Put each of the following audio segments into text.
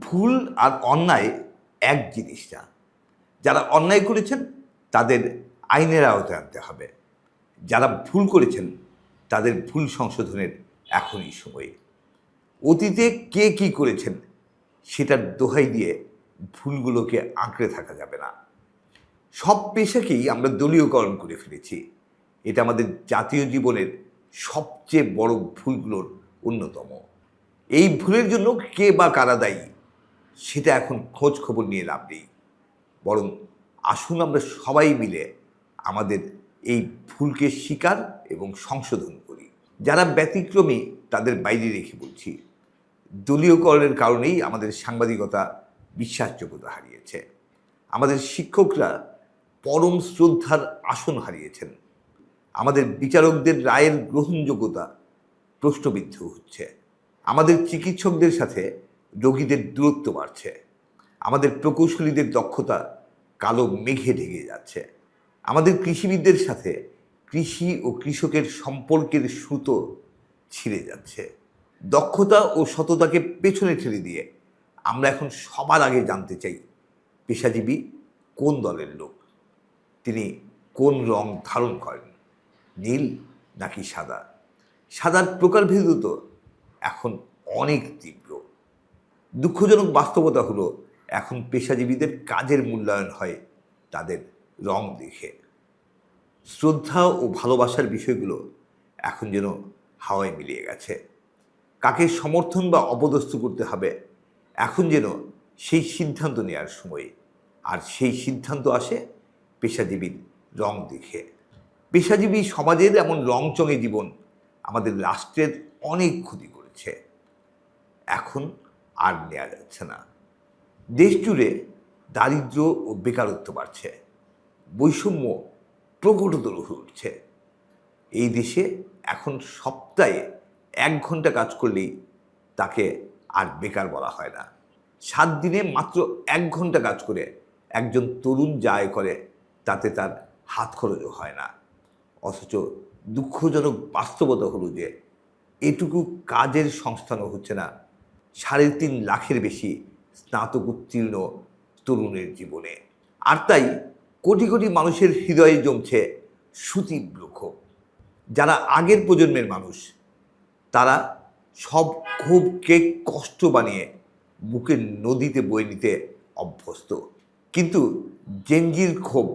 ভুল আর অন্যায় এক জিনিস না। যারা অন্যায় করেছেন, তাদের আইনের আওতায় আনতে হবে। যারা ভুল করেছেন, তাদের ভুল সংশোধনের এখনই সময়ে। অতীতে কে কি করেছেন, সেটার দোহাই দিয়ে ভুলগুলোকে আঁকড়ে থাকা যাবে না। সব পেশাকেই আমরা দলীয়করণ করে ফেলেছি। এটা আমাদের জাতীয় জীবনের সবচেয়ে বড় ভুলগুলোর অন্যতম। এই ভুলের জন্য কে বা কারা দায়ী? সেটা এখন খোঁজ খবর নিয়ে লাভ নেই। বরং আসুন আমরা সবাই মিলে আমাদের এই ভুলকে স্বীকার এবং সংশোধন করি। যারা ব্যতিক্রমী তাদের বাইরে রেখে বলছি, দলীয়করণের কারণেই আমাদের সাংবাদিকতা বিশ্বাসযোগ্যতা হারিয়েছে। আমাদের শিক্ষকরা পরম শ্রদ্ধার আসন হারিয়েছেন। আমাদের বিচারকদের রায়ের গ্রহণযোগ্যতা প্রশ্নবিদ্ধ হচ্ছে। আমাদের চিকিৎসকদের সাথে রোগীদের দূরত্ব বাড়ছে। আমাদের প্রকৌশলীদের দক্ষতা কালো মেঘে ঢেকে যাচ্ছে। আমাদের কৃষিবিদদের সাথে কৃষি ও কৃষকের সম্পর্কের সুতো ছিঁড়ে যাচ্ছে। দক্ষতা ও সততাকে পেছনে ঠেলে দিয়ে আমরা এখন সবার আগে জানতে চাই, পেশাজীবী কোন দলের লোক? তিনি কোন রং ধারণ করেন, নীল নাকি সাদা? সাদার প্রকারভেদ তো এখন অনেক তীব্র। দুঃখজনক বাস্তবতা হলো, এখন পেশাজীবীদের কাজের মূল্যায়ন হয় তাদের রং দেখে। শ্রদ্ধা ও ভালোবাসার বিষয়গুলো এখন যেন হাওয়ায় মিলিয়ে গেছে। কাকে সমর্থন বা অপদস্থ করতে হবে, এখন যেন সেই সিদ্ধান্ত নেওয়ার সময়। আর সেই সিদ্ধান্ত আসে পেশাজীবীর রং দেখে। পেশাজীবী সমাজের এমন রংচঙে জীবন আমাদের রাষ্ট্রের অনেক ক্ষতি করেছে। এখন আর নেওয়া যাচ্ছে না। দেশ জুড়ে দারিদ্র ও বেকারত্ব বাড়ছে। বৈষম্য প্রকটতর হয়ে উঠছে। এই দেশে এখন সপ্তাহে এক ঘণ্টা কাজ করলেই তাকে আর বেকার বলা হয় না। সাত দিনে মাত্র এক ঘণ্টা কাজ করে একজন তরুণ যা করে, তাতে তার হাত খরচও হয় না। অথচ দুঃখজনক বাস্তবতা হলো যে, এটুকু কাজের সংস্থানও হচ্ছে না। সাড়ে তিন লাখের বেশি স্নাতক উত্তীর্ণ তরুণের জীবনে। আর তাই কোটি কোটি মানুষের হৃদয়ে জমছে সুতীব্র ক্ষোভ যারা আগের প্রজন্মের মানুষ, তারা সব ক্ষোভকে কষ্ট বানিয়ে বুকের নদীতে বয়ে নিতে অভ্যস্ত। কিন্তু জেনজির ক্ষোভ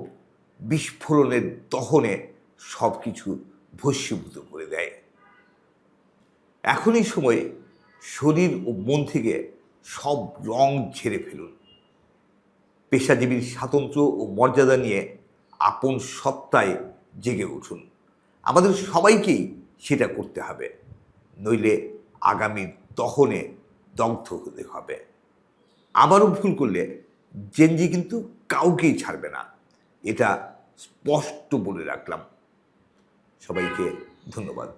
বিস্ফোরণের দহনে সব কিছু ভস্মীভূত করে দেয়। এখনই সময় শরীর ও মন থেকে সব রং ঝেড়ে ফেলুন। পেশাজীবীর স্বাতন্ত্র্য ও মর্যাদা নিয়ে আপন সত্তায় জেগে উঠুন। আমাদের সবাইকেই সেটা করতে হবে, নইলে আগামীর দহনে দগ্ধ হতে হবে। আবারও ভুল করলে জেনজি কিন্তু কাউকেই ছাড়বে না। এটা স্পষ্ট বলে রাখলাম। সবাইকে ধন্যবাদ।